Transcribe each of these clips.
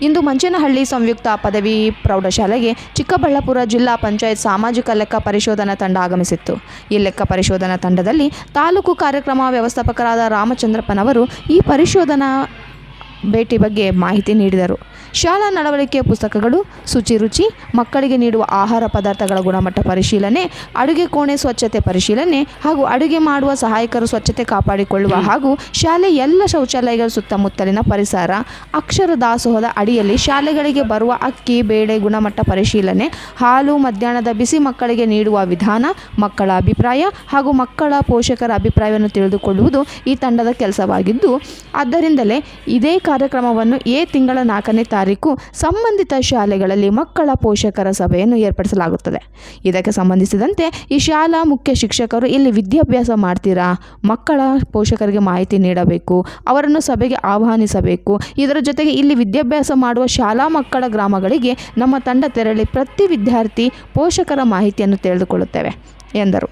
ಇಂದು ಮಂಚನಹಳ್ಳಿ ಸಂಯುಕ್ತ ಪದವಿ ಪ್ರೌಢಶಾಲೆಗೆ ಚಿಕ್ಕಬಳ್ಳಾಪುರ ಜಿಲ್ಲಾ ಪಂಚಾಯತ್ ಸಾಮಾಜಿಕ ಲೆಕ್ಕ ಪರಿಶೋಧನಾ ತಂಡ ಆಗಮಿಸಿತ್ತು. ಈ ಲೆಕ್ಕ ಪರಿಶೋಧನಾ ತಂಡದಲ್ಲಿ ತಾಲೂಕು ಕಾರ್ಯಕ್ರಮ ವ್ಯವಸ್ಥಾಪಕರಾದ ರಾಮಚಂದ್ರಪ್ಪನವರು ಈ ಪರಿಶೋಧನಾ ಭೇಟಿ ಬಗ್ಗೆ ಮಾಹಿತಿ ನೀಡಿದರು. ಶಾಲಾ ನಡವಳಿಕೆಯ ಪುಸ್ತಕಗಳು ಶುಚಿ ರುಚಿ, ಮಕ್ಕಳಿಗೆ ನೀಡುವ ಆಹಾರ ಪದಾರ್ಥಗಳ ಗುಣಮಟ್ಟ ಪರಿಶೀಲನೆ, ಅಡುಗೆ ಕೋಣೆ ಸ್ವಚ್ಛತೆ ಪರಿಶೀಲನೆ ಹಾಗೂ ಅಡುಗೆ ಮಾಡುವ ಸಹಾಯಕರು ಸ್ವಚ್ಛತೆ ಕಾಪಾಡಿಕೊಳ್ಳುವ ಹಾಗೂ ಶಾಲೆ ಎಲ್ಲ ಶೌಚಾಲಯಗಳ ಸುತ್ತಮುತ್ತಲಿನ ಪರಿಸರ, ಅಕ್ಷರ ದಾಸೋಹದ ಅಡಿಯಲ್ಲಿ ಶಾಲೆಗಳಿಗೆ ಬರುವ ಅಕ್ಕಿ, ಬೇಳೆ ಗುಣಮಟ್ಟ ಪರಿಶೀಲನೆ, ಹಾಲು, ಮಧ್ಯಾಹ್ನದ ಬಿಸಿ ಮಕ್ಕಳಿಗೆ ನೀಡುವ ವಿಧಾನ, ಮಕ್ಕಳ ಅಭಿಪ್ರಾಯ ಹಾಗೂ ಮಕ್ಕಳ ಪೋಷಕರ ಅಭಿಪ್ರಾಯವನ್ನು ತಿಳಿದುಕೊಳ್ಳುವುದು ಈ ತಂಡದ ಕೆಲಸವಾಗಿದ್ದು, ಆದ್ದರಿಂದಲೇ ಇದೇ ಕಾರ್ಯಕ್ರಮವನ್ನು ಎ ತಿಂಗಳ ನಾಲ್ಕನೇ ತಾರೀಕು ಸಂಬಂಧಿತ ಶಾಲೆಗಳಲ್ಲಿ ಮಕ್ಕಳ ಪೋಷಕರ ಸಭೆಯನ್ನು ಏರ್ಪಡಿಸಲಾಗುತ್ತದೆ. ಇದಕ್ಕೆ ಸಂಬಂಧಿಸಿದಂತೆ ಈ ಶಾಲಾ ಮುಖ್ಯ ಶಿಕ್ಷಕರು ಇಲ್ಲಿ ವಿದ್ಯಾಭ್ಯಾಸ ಮಾಡ್ತೀರಾ? ಮಕ್ಕಳ ಪೋಷಕರಿಗೆ ಮಾಹಿತಿ ನೀಡಬೇಕು, ಅವರನ್ನು ಸಭೆಗೆ ಆಹ್ವಾನಿಸಬೇಕು. ಇದರ ಜೊತೆಗೆ ಇಲ್ಲಿ ವಿದ್ಯಾಭ್ಯಾಸ ಮಾಡುವ ಶಾಲಾ ಮಕ್ಕಳ ಗ್ರಾಮಗಳಿಗೆ ನಮ್ಮ ತಂಡ ತೆರಳಿ ಪ್ರತಿ ವಿದ್ಯಾರ್ಥಿ ಪೋಷಕರ ಮಾಹಿತಿಯನ್ನು ತಿಳಿದುಕೊಳ್ಳುತ್ತೇವೆ, ಎಂದರು.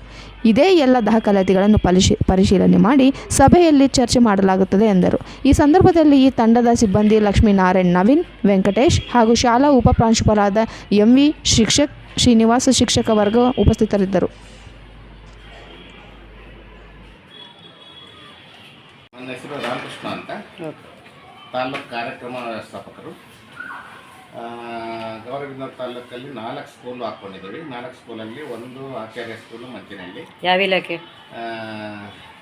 ಇದೇ ಎಲ್ಲ ದಾಖಲಾತಿಗಳನ್ನು ಪರಿಶೀ ಪರಿಶೀಲನೆ ಮಾಡಿ ಸಭೆಯಲ್ಲಿ ಚರ್ಚೆ ಮಾಡಲಾಗುತ್ತದೆ ಎಂದರು. ಈ ಸಂದರ್ಭದಲ್ಲಿ ಈ ತಂಡದ ಸಿಬ್ಬಂದಿ ಲಕ್ಷ್ಮೀನಾರಾಯಣ್ ನವೀನ್ ವೆಂಕಟೇಶ್ ಹಾಗೂ ಶಾಲಾ ಉಪ ಪ್ರಾಂಶುಪಾಲರಾದ ಎಂ ವಿ ಶಿಕ್ಷಕ್ ಶ್ರೀನಿವಾಸ ಶಿಕ್ಷಕ ವರ್ಗ ಉಪಸ್ಥಿತರಿದ್ದರು. ನನ್ನ ಹೆಸರು ರಾಮಕೃಷ್ಣ ಅಂತ. ತಾಲೂಕು ಕಾರ್ಯಕ್ರಮ ವ್ಯವಸ್ಥಾಪಕರು ಆ, ಗೌರವಿಂದೂರು ತಾಲೂಕಲ್ಲಿ ನಾಲ್ಕು ಸ್ಕೂಲ್ ಹಾಕ್ಕೊಂಡಿದ್ದೀವಿ ನಾಲ್ಕು ಸ್ಕೂಲಲ್ಲಿ ಒಂದು ಆಚಾರ್ಯ ಸ್ಕೂಲು ಮಂಚಿನಲ್ಲಿ ಯಾವ ಇಲಾಖೆ?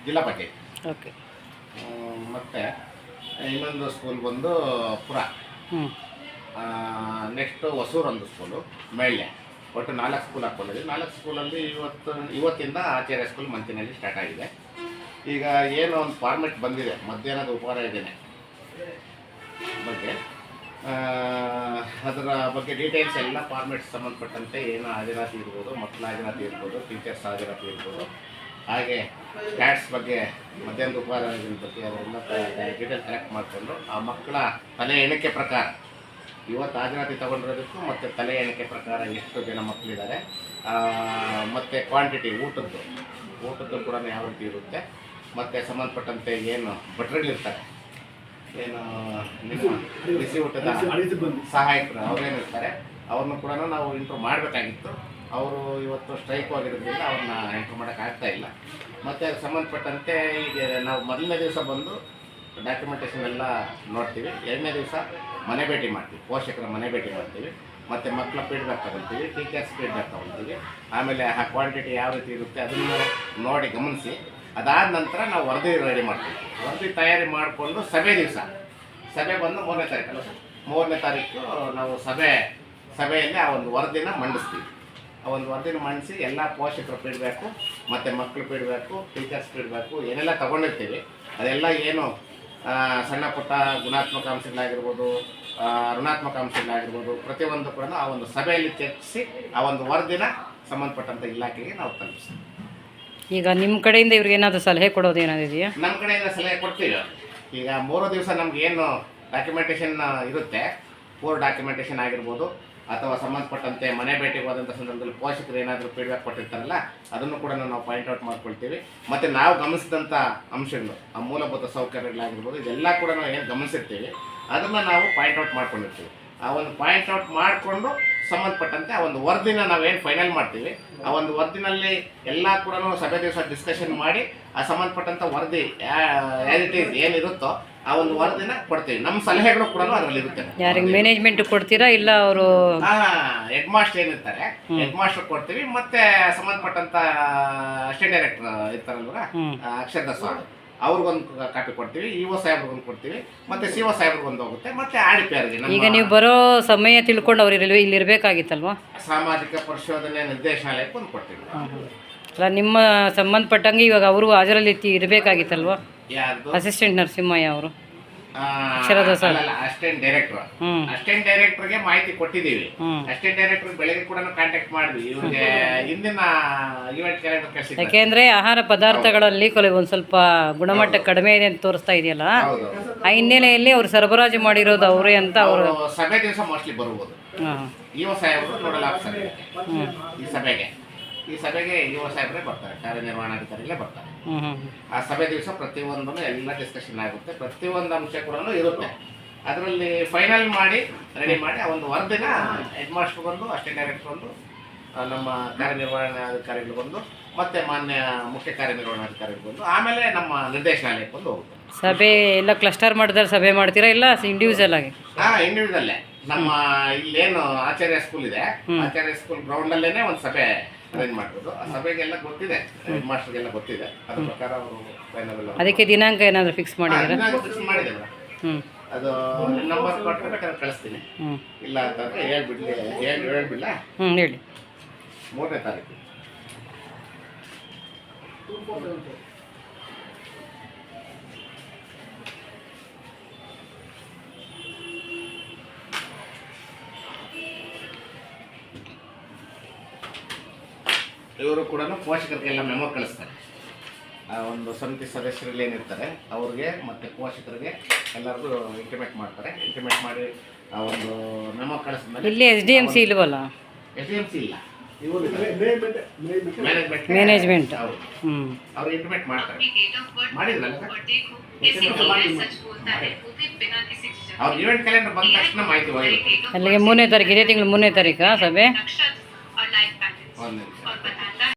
ಜಿಲ್ಲಾ ಪಟ್ಟಿ ಓಕೆ. ಮತ್ತು ಇನ್ನೊಂದು ಸ್ಕೂಲ್ ಬಂದು ಪುರ. ನೆಕ್ಸ್ಟು ಹೊಸೂರು ಒಂದು ಸ್ಕೂಲು ಮೇಳ್ಳೆ. ಒಟ್ಟು ನಾಲ್ಕು ಸ್ಕೂಲ್ ಹಾಕ್ಕೊಂಡಿದ್ದೀವಿ ನಾಲ್ಕು ಸ್ಕೂಲಲ್ಲಿ ಇವತ್ತು ಇವತ್ತಿಂದ ಆಚಾರ್ಯ ಸ್ಕೂಲ್ ಮಂಚಿನಲ್ಲಿ ಸ್ಟಾರ್ಟ್ ಆಗಿದೆ. ಈಗ ಏನು ಒಂದು ಫಾರ್ಮೆಟ್ ಬಂದಿದೆ. ಮಧ್ಯಾಹ್ನದ ಉಪಹಾರ ಇದ್ದೇನೆ ಬಗ್ಗೆ ಅದರ ಬಗ್ಗೆ ಡೀಟೇಲ್ಸ್ ಎಲ್ಲ ಫಾರ್ಮೆಟ್ಸ್ ಸಂಬಂಧಪಟ್ಟಂತೆ ಏನು ಹಾಜರಾತಿ ಇರ್ಬೋದು ಮಕ್ಕಳ ಹಾಜರಾತಿ ಇರ್ಬೋದು ಟೀಚರ್ಸ್ ಹಾಜರಾತಿ ಇರ್ಬೋದು. ಹಾಗೆ ಕ್ಯಾಟ್ಸ್ ಬಗ್ಗೆ ಮಧ್ಯಾಹ್ನ ಉಪಹಾರ ಯೋಜನೆ ಬಗ್ಗೆ ಅವರೆಲ್ಲ ಡೀಟೇಲ್ಸ್ ಕಲೆಕ್ಟ್ ಮಾಡಿಕೊಂಡು ಆ ಮಕ್ಕಳ ತಲೆ ಎಣಿಕೆ ಪ್ರಕಾರ, ಇವತ್ತು ಹಾಜರಾತಿ ತಗೊಂಡಿರೋದಕ್ಕೂ ಮತ್ತು ತಲೆ ಎಣಿಕೆ ಪ್ರಕಾರ ಎಷ್ಟು ಜನ ಮಕ್ಕಳಿದ್ದಾರೆ ಮತ್ತು ಕ್ವಾಂಟಿಟಿ ಊಟದ್ದು. ಊಟದ್ದು ಕೂಡ ಯಾವ ರೀತಿ ಇರುತ್ತೆ, ಮತ್ತು ಸಂಬಂಧಪಟ್ಟಂತೆ ಏನು ಭಟ್ರುಗಳಿರ್ತಾರೆ. ಏನು ಬಿಸಿ ಊಟದ ಸಹಾಯಕರು ಅವರೇನಿರ್ತಾರೆ ಅವ್ರನ್ನ ಕೂಡ ನಾವು ಇಂಟ್ರೂ ಮಾಡಬೇಕಾಗಿತ್ತು. ಅವರು ಇವತ್ತು ಸ್ಟ್ರೈಕ್ ಆಗಿರೋದ್ರಿಂದ ಅವ್ರನ್ನ ಇಂಟ್ರೂ ಮಾಡೋಕ್ಕಾಗ್ತಾ ಇಲ್ಲ. ಮತ್ತು ಸಂಬಂಧಪಟ್ಟಂತೆ ಈಗ ನಾವು ಮೊದಲನೇ ದಿವಸ ಬಂದು ಡಾಕ್ಯುಮೆಂಟೇಷನ್ ಎಲ್ಲ ನೋಡ್ತೀವಿ. ಎರಡನೇ ದಿವಸ ಮನೆ ಭೇಟಿ ಮಾಡ್ತೀವಿ. ಪೋಷಕರ ಮನೆ ಭೇಟಿ ಮಾಡ್ತೀವಿ. ಮತ್ತು ಮಕ್ಕಳ ಫೀಡ್ಬ್ಯಾಕ್ ತಗೊಳ್ತೀವಿ ಟೀಚರ್ಸ್ ಫೀಡ್ಬ್ಯಾಕ್ ತಗೊಳ್ತೀವಿ. ಆಮೇಲೆ ಆ ಕ್ವಾಂಟಿಟಿ ಯಾವ ರೀತಿ ಇರುತ್ತೆ ಅದನ್ನು ನೋಡಿ ಗಮನಿಸಿ. ಅದಾದ ನಂತರ ನಾವು ವರದಿ ರೆಡಿ ಮಾಡ್ತೀವಿ. ವರದಿ ತಯಾರಿ ಮಾಡಿಕೊಂಡು ಸಭೆ ದಿವಸ. ಸಭೆ ಬಂದು ಮೂರನೇ ತಾರೀಕು. ಮೂರನೇ ತಾರೀಕು ನಾವು ಸಭೆ, ಸಭೆಯಲ್ಲಿ ಆ ಒಂದು ವರದಿನ ಮಂಡಿಸ್ತೀವಿ. ಆ ಒಂದು ವರದಿನ ಮಂಡಿಸಿ ಎಲ್ಲ ಪೋಷಕರು ಫೀಡ್ಬ್ಯಾಕು ಮತ್ತು ಮಕ್ಕಳು ಫೀಡ್ಬ್ಯಾಕು ಟೀಚರ್ಸ್ ಫೀಡ್ಬ್ಯಾಕು ಏನೆಲ್ಲ ತಗೊಂಡಿರ್ತೀವಿ. ಅದೆಲ್ಲ ಏನು ಸಣ್ಣ ಪುಟ್ಟ ಗುಣಾತ್ಮಕ ಅಂಶಗಳಾಗಿರ್ಬೋದು ಋಣಾತ್ಮಕ ಅಂಶಗಳಾಗಿರ್ಬೋದು, ಪ್ರತಿಯೊಂದು ಕೂಡ ಆ ಒಂದು ಸಭೆಯಲ್ಲಿ ಚರ್ಚಿಸಿ ಆ ಒಂದು ವರದಿನ ಸಂಬಂಧಪಟ್ಟಂಥ ಇಲಾಖೆಗೆ ನಾವು ತಲುಪಿಸ್ತೀವಿ. ಈಗ ನಿಮ್ಮ ಕಡೆಯಿಂದ ಇವ್ರಿಗೆ ಏನಾದರೂ ಸಲಹೆ ಕೊಡೋದು ಏನಾದ್ರು ಇದೆಯಾ ನಮ್ಮ ಕಡೆಯಿಂದ ಸಲಹೆ ಕೊಡ್ತೀವಿ. ಈಗ ಮೂರು ದಿವಸ ನಮ್ಗೆ ಏನು ಡಾಕ್ಯುಮೆಂಟೇಷನ್ ಇರುತ್ತೆ ಪೂರ್ ಡಾಕ್ಯುಮೆಂಟೇಷನ್ ಆಗಿರ್ಬೋದು, ಅಥವಾ ಸಂಬಂಧಪಟ್ಟಂತೆ ಮನೆ ಭೇಟಿಗೆ ಹೋದಂಥ ಸಂದರ್ಭದಲ್ಲಿ ಪೋಷಕರು ಏನಾದರೂ ಫೀಡ್ಬ್ಯಾಕ್ ಕೊಟ್ಟಿರ್ತಾರಲ್ಲ, ಅದನ್ನು ಕೂಡ ನಾವು ಪಾಯಿಂಟ್ ಔಟ್ ಮಾಡ್ಕೊಳ್ತೀವಿ. ಮತ್ತು ನಾವು ಗಮನಿಸಿದಂಥ ಅಂಶಗಳು, ಆ ಮೂಲಭೂತ ಸೌಕರ್ಯಗಳಾಗಿರ್ಬೋದು, ಇದೆಲ್ಲ ಕೂಡ ನಾವು ಏನು ಗಮನಿಸಿರ್ತೀವಿ, ಅದನ್ನು ನಾವು ಪಾಯಿಂಟ್ ಔಟ್ ಮಾಡ್ಕೊಂಡಿರ್ತೀವಿ. ಆ ಒಂದು ಪಾಯಿಂಟ್ ಔಟ್ ಮಾಡಿಕೊಂಡು ಸಂಬಂಧಪಟ್ಟಂತೆ ಆ ಒಂದು ವರದಿನ ನಾವೇನು ಫೈನಲ್ ಮಾಡ್ತೀವಿ. ಆ ಒಂದು ವರದಿನಲ್ಲಿ ಎಲ್ಲ ಕೂಡ ಸಭೆ ದಿವಸ ಡಿಸ್ಕಷನ್ ಮಾಡಿ ಆ ಸಂಬಂಧಪಟ್ಟಂಥ ವರದಿ ಏನಿರುತ್ತೋ ಆ ಒಂದು ವರದಿನ ಕೊಡ್ತೀವಿ. ನಮ್ಮ ಸಲಹೆಗಳು ಕೂಡ ಅದರಲ್ಲಿ ಇರುತ್ತೆ. ಯಾರಿಗೆ ಮ್ಯಾನೇಜ್ಮೆಂಟ್ ಕೊಡ್ತೀರಾ ಇಲ್ಲ ಅವರು ಹೆಡ್ ಮಾಸ್ಟರ್ ಏನಿರ್ತಾರೆ ಹೆಡ್ ಮಾಸ್ಟರ್ ಕೊಡ್ತೀವಿ. ಮತ್ತೆ ಸಂಬಂಧಪಟ್ಟಂತ ಅಸಿಸ್ಟೆಂಟ್ ಡೈರೆಕ್ಟರ್ ಇರ್ತಾರಲ್ವ ಅಕ್ಷರ ದಾಸ್ ಅವ್ರಿಗೊಂದು ಕಾಪಿ ಕೊಡ್ತೀವಿ ಇ ಒ ಸಾಹೇಬ್ರಿಗೊಂದು ಕೊಡ್ತೀವಿ ಮತ್ತೆ ಸಿ ಒ ಸಾಹೇಬ್ರಿಗೊಂದು ಹೋಗುತ್ತೆ ಮತ್ತೆ ಆರ್ ಪಿ ಆರ್ಗೆ ಈಗ ನೀವು ಬರೋ ಸಮಯ ತಿಳ್ಕೊಂಡು ಅವ್ರು ಇಲ್ಲಿ ಇಲ್ಲಿ ಇರಬೇಕಾಗಿತ್ತಲ್ವಾ? ಸಾಮಾಜಿಕ ಪರಿಶೋಧನೆ ನಿರ್ದೇಶನಾಲಯಕ್ಕೆ ಒಂದು ಕೊಡ್ತೀವಿ ಅಲ್ಲ ನಿಮ್ಮ ಸಂಬಂಧಪಟ್ಟಂಗೆ ಇವಾಗ ಅವರು ಹಾಜರಲ್ಲಿ ಇರಬೇಕಾಗಿತ್ತಲ್ವಾ? ಅಸಿಸ್ಟೆಂಟ್ ನರಸಿಂಹಯ್ಯ ಅವರು. ಅಸಿಸ್ಟೆಂಟ್ ಡೈರೆಕ್ಟರ್ ಅಸಿಸ್ಟೆಂಟ್ ಡೈರೆಕ್ಟರ್ಗೆ ಮಾಹಿತಿ ಕೊಟ್ಟಿದ್ದೀವಿ. ಅಸಿಸ್ಟೆಂಟ್ ಡೈರೆಕ್ಟರ್ ಬೆಳಗ್ಗೆ ಕೂಡ ಕಾಂಟ್ಯಾಕ್ಟ್ ಮಾಡಿದ್ವಿ. ಇವ್ರಿಗೆ ಹಿಂದಿನ ಇವೆಂಟ್ ಕ್ಯಾಲೆಂಡರ್ ಕಳಿಸಿ ಯಾಕೆಂದ್ರೆ ಆಹಾರ ಪದಾರ್ಥಗಳಲ್ಲಿ ಕೆಲವು ಒಂದು ಸ್ವಲ್ಪ ಗುಣಮಟ್ಟ ಕಡಿಮೆ ಇದೆ ಅಂತ ತೋರಿಸ್ತಾ ಇದೆಯಲ್ಲ? ಆ ಹಿನ್ನೆಲೆಯಲ್ಲಿ ಅವ್ರು ಸರಬರಾಜು ಮಾಡಿರೋದು ಅವರೇ ಅಂತ ಅವರು ಸಭೆ ದಿವಸ ಮೋಸ್ಟ್ಲಿ ಬರ್ಬೋದು ಇಒ ಸಾಹೇಬರು ನೋಡಲ್ ಹ್ಞೂ ಈ ಸಭೆಗೆ. ಈ ಸಭೆಗೆ ಯುವ ಸಾಹೇಬರೇ ಬರ್ತಾರೆ ಕಾರ್ಯನಿರ್ವಹಣಾಧಿಕಾರಿಗಳೇ ಬರ್ತಾರೆ. ಆ ಸಭೆ ದಿವಸ ಪ್ರತಿಯೊಂದನ್ನು ಎಲ್ಲ ಡಿಸ್ಕಷನ್ ಆಗುತ್ತೆ. ಪ್ರತಿಯೊಂದು ಅಂಶ ಕೂಡ ಇರುತ್ತೆ. ಅದರಲ್ಲಿ ಫೈನಲ್ ಮಾಡಿ ರೆಡಿ ಮಾಡಿ ಆ ಒಂದು ವರದಿನ ಹೆಡ್ ಮಾಸ್ಟರ್ ಬಂದು ಅಷ್ಟೇ ಡೈರೆಕ್ಟರ್ ಬಂದು ನಮ್ಮ ಕಾರ್ಯನಿರ್ವಹಣಾಧಿಕಾರಿಗಳು ಬಂದು ಮತ್ತೆ ಮಾನ್ಯ ಮುಖ್ಯ ಕಾರ್ಯನಿರ್ವಹಣಾಧಿಕಾರಿಗಳು ಬಂದು ಆಮೇಲೆ ನಮ್ಮ ನಿರ್ದೇಶನಾಲಯಕ್ಕೆ ಬಂದು ಹೋಗುತ್ತೆ. ಸಭೆ ಎಲ್ಲ ಕ್ಲಸ್ಟರ್ ಮಾಡಿದ್ರೆ ಸಭೆ ಮಾಡ್ತೀರಾ ಇಲ್ಲ ಇಂಡಿವಿಜುವಲ್ ಆಗಿ? ಹಾ ಇಂಡಿವಿಜುವಲ್ಲೇ ನಮ್ಮ ಇಲ್ಲೇನು ಆಚಾರ್ಯ ಸ್ಕೂಲ್ ಇದೆ. ಆಚಾರ್ಯ ಸ್ಕೂಲ್ ಗ್ರೌಂಡ್ ಅಲ್ಲೇನೆ ಒಂದು ಸಭೆ ಅರೇಂಜ್ ಮಾಡ್ಬೋದು. ಆ ಸಭೆಗೆಲ್ಲ ಗೊತ್ತಿದೆ ಹೆಡ್ ಮಾಸ್ಟರ್ಗೆಲ್ಲ ಗೊತ್ತಿದೆ. ಅದ್ರ ಪ್ರಕಾರ ಅವರು ಫೈನಲ್ ಅದಕ್ಕೆ ದಿನಾಂಕ ಏನಾದರೂ ಫಿಕ್ಸ್ ಮಾಡಿದ್ದೀರಾ? ಮಾಡಿದೆ ಮೇಡಮ್. ಹ್ಞೂ ಅದು ನಂಬರ್ ಕೊಟ್ಟರೆ ಬೇಕಾದ್ರೆ ಕಳಿಸ್ತೀನಿ. ಇಲ್ಲ ಅಂತಂದ್ರೆ ಹೇಳ್ಬಿಡ್ಲಿ ಹೇಳಿ ಹೇಳ್ಬಿಡ್ಲ ಹ್ಞೂ ಹೇಳಿ. ಮೂರನೇ ತಾರೀಕು. ಇವರು ಕೂಡ ಪೋಷಕರಿಗೆಲ್ಲ ಮೆಮೋ ಕಳಿಸ್ತಾರೆ. ಆ ಒಂದು ಸಮಿತಿ ಸದಸ್ಯರಲ್ಲಿ ಏನಿರ್ತಾರೆ ಅವ್ರಿಗೆ ಮತ್ತು ಪೋಷಕರಿಗೆ ಎಲ್ಲರಿಗೂ ಇಂಟಿಮೇಟ್ ಮಾಡ್ತಾರೆ. ಇಂಟಿಮೇಟ್ ಮಾಡಿ ಆ ಒಂದು ಮೆಮೋ ಕಳಿಸಿದ್ಮೇಲೆ ಇಲ್ಲಿ ಎಸ್ ಡಿ ಎಂ ಸಿ ಇಲ್ವಲ್ಲ? ಎಸ್ ಡಿ ಎಂ ಸಿ ಇಲ್ಲ. ಇವರು ಮ್ಯಾನೇಜ್ಮೆಂಟ್ ಮ್ಯಾನೇಜ್ಮೆಂಟ್ ಹೌದು. ಹ್ಞೂ ಅವ್ರು ಇಂಟಿಮೇಟ್ ಮಾಡ್ತಾರೆ. ಮಾಡಿದ್ರಲ್ಲ? ಅವ್ರ ಇವೆಂಟ್ ಕ್ಯಾಲೆಂಡರ್ ಬಂದ ತಕ್ಷಣ ಮಾಹಿತಿ ಹೋಗಿರುತ್ತೆ ಅಲ್ಲಿಗೆ ಮೂರನೇ ತಾರೀಕು ಇದೇ ತಿಂಗಳು ಮೂರನೇ ತಾರೀಕಾ ಸಭೆ? ಒಂದು